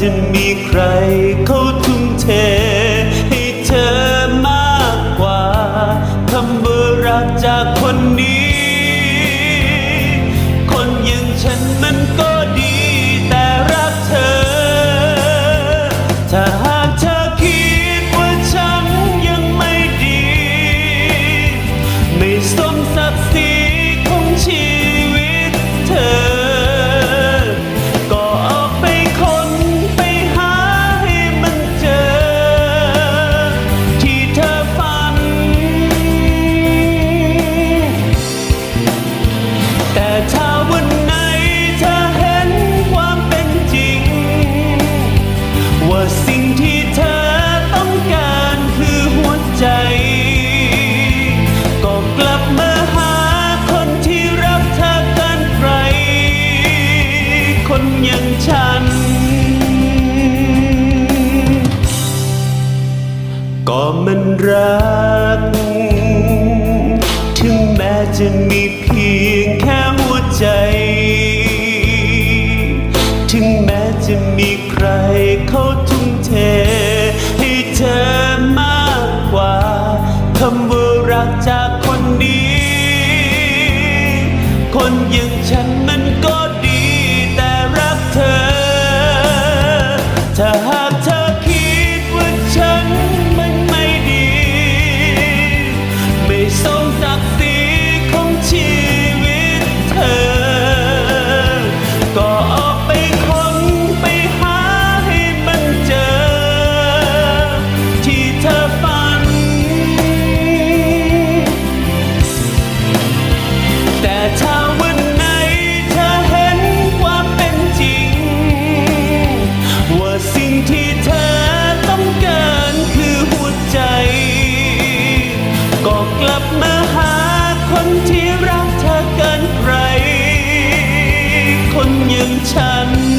จะมีใครเขาทุ่มเท ให้เธอมากกว่าคำเบอรักจากคนนี้ คนอย่างฉันมันก็ดีแต่รักเธอถ้า รัก ถึงแม้จะมีเพียงแค่หัวใจ ถึงแม้จะมีใครเขาทุ่มเท ให้เธอมากกว่าคำว่ารักจากคนนี้ คนอย่างฉัน 情。 ฉัน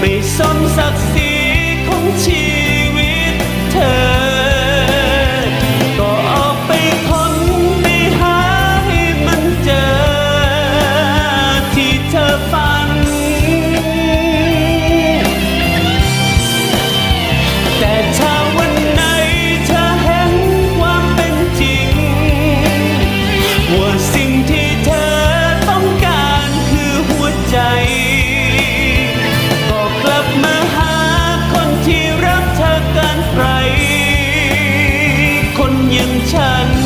微心實是空切。 ย่งฉัน